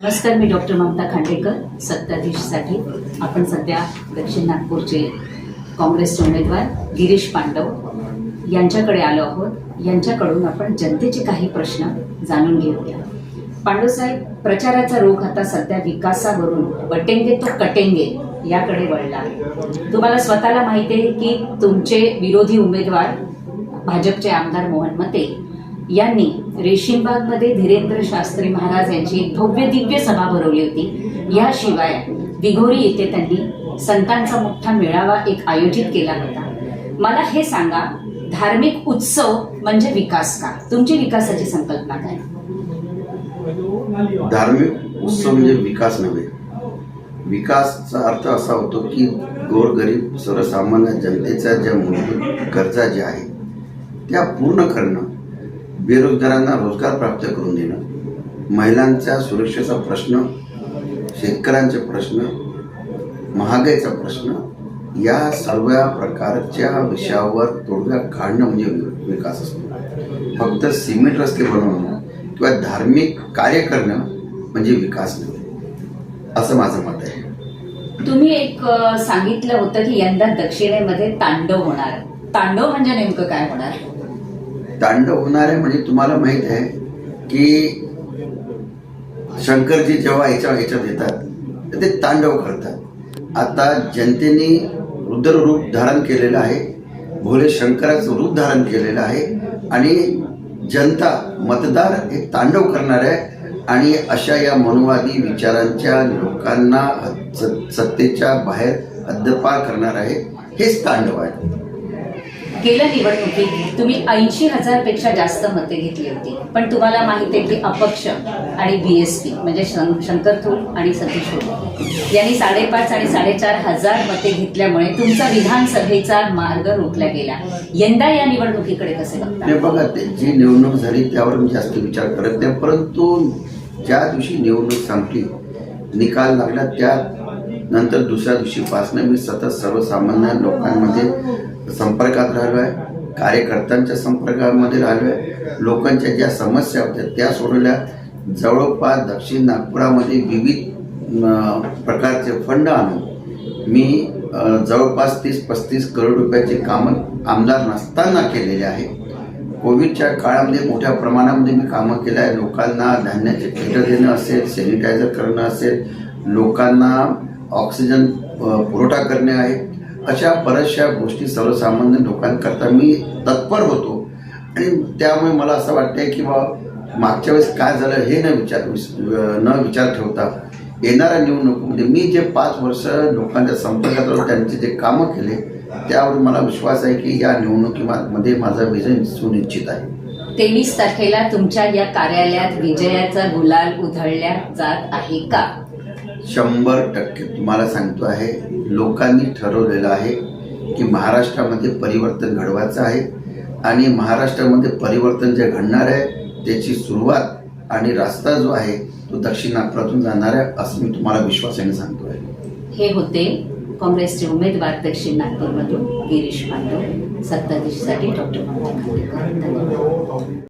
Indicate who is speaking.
Speaker 1: नमस्कार मी डॉक्टर ममता खांडेकर. सत्ताधीशसाठी आपण सध्या दक्षिण नागपूरचे काँग्रेसचे उमेदवार गिरीश पांडव यांच्याकडे आलो आहोत. यांच्याकडून आपण जनतेचे काही प्रश्न जाणून घेऊया. पांडवसाहेब प्रचाराचा रोग आता सध्या विकासावरून बटेंगे तो कटेंगे याकडे वळला तुम्हाला स्वतःला माहिती आहे की तुमचे विरोधी उमेदवार भाजपचे आमदार मोहन मते यांनी रेशीमबागमध्ये धीरेंद्र शास्त्री महाराज यांची भव्य दिव्य सभा भरवली होती. याशिवाय विघोरी येथे त्यांनी संतांचा मोठा मेळावा एक आयोजित केला होता. मला हे सांगा धार्मिक उत्सव म्हणजे विकास का? तुमची विकासाची संकल्पना काय?
Speaker 2: धार्मिक उत्सव म्हणजे विकास नव्हे. विकासचा अर्थ असा होतो की गोरगरीब सर्वसामान्य जनतेच्या ज्या मूलभूत गरजा ज्या आहेत त्या पूर्ण करणं बेरोजगारांना रोजगार प्राप्त करून देणं महिलांच्या सुरक्षेचा प्रश्न शेतकऱ्यांचे प्रश्न महागाईचा प्रश्न या सर्व प्रकारच्या विषयावर तोडगा काढणं म्हणजे विकास असतो. फक्त सिमेंट रस्ते बनवणं किंवा धार्मिक कार्य करणं म्हणजे विकास नव्हे असं माझं मत आहे.
Speaker 1: तुम्ही एक सांगितलं होतं की यंदा दक्षिणेमध्ये तांडव होणार. तांडव म्हणजे नेमकं काय होणार?
Speaker 2: तांडव होणारे म्हणजे तुम्हाला माहीत आहे की शंकरजी जेव्हा याच्या याच्यात येतात तर ते तांडव करतात. आता जनतेने रुद्र रूप धारण केलेलं आहे भोले शंकराचं रूप धारण केलेलं आहे आणि जनता मतदार हे तांडव करणार आहे आणि अशा या मनुवादी विचारांच्या लोकांना स- सत्तेच्या बाहेर हद्दपार करणार आहे. हेच तांडव आहे.
Speaker 1: गेल्या निवडणुकीत तुम्ही ऐंशी हजारपेक्षा जास्त मते घेतली होती. पण तुम्हाला माहिती आहे की अपक्ष आणि बी एस पी म्हणजे शं- शंकर थूल आणि सतीश होते यांनी साडेपाच आणि साडेचार हजार मते घेतल्यामुळे तुमचा विधानसभेचा मार्ग रोखला गेला. यंदा या निवडणुकीकडे कसे बघता?
Speaker 2: बघा ते जी निवडणूक झाली त्यावर मी जास्त विचार करत नाही परंतु ज्या दिवशी निवडणूक संपली निकाल लागला त्या नंतर दुसऱ्या दिवशीपासून मी सतत सर्वसामान्य लोकांमध्ये संपर्कात राहिलो आहे कार्यकर्त्यांच्या संपर्कामध्ये राहिलो आहे लोकांच्या ज्या समस्या होत्या त्या सोडवल्या. जवळपास दक्षिण नागपुरामध्ये विविध प्रकारचे फंड आणून मी जवळपास तीस पस्तीस करोड रुपयाचे कामं आमदार नसताना केलेले आहे. कोविडच्या काळामध्ये मोठ्या प्रमाणामध्ये मी कामं केलं आहे लोकांना धान्याचे किट देणं असेल सॅनिटायझर करणं असेल. लोकांना ऑक्सिजन पुरवठा करणे आहे. अशा बऱ्याचशा गोष्टी सर्वसामान्य लोकांकरता मी तत्पर होतो. आणि त्यामुळे मला असं वाटतंय की बा मागच्या वेळेस काय झालं हे न विचार न विचार ठेवता येणाऱ्या निवडणुकीमध्ये मी जे पाच वर्ष लोकांच्या संपर्कात राहून त्यांचे जे कामं केले त्यावर मला विश्वास आहे की या निवडणुकीमध्ये माझा विजय सुनिश्चित आहे.
Speaker 1: तेवीस तारखेला तुमच्या या कार्यालयात विजयाचा गुलाल उधळल्या जात आहे का?
Speaker 2: शंभर टक्के. तुम्हाला सांगतो आहे लोकांनी ठरवलेलं आहे की महाराष्ट्रामध्ये परिवर्तन घडवायचं आहे आणि महाराष्ट्रामध्ये परिवर्तन जे घडणार आहे त्याची सुरुवात आणि रस्ता जो आहे तो दक्षिण नागपुरातून जाणार आहे असं मी तुम्हाला विश्वासाने सांगतो आहे.
Speaker 1: हे होते काँग्रेसचे उमेदवार दक्षिण नागपूरमधून गिरीश पांडव. सत्ताधीशसाठी डॉक्टर ममता खांडेकर. धन्यवाद.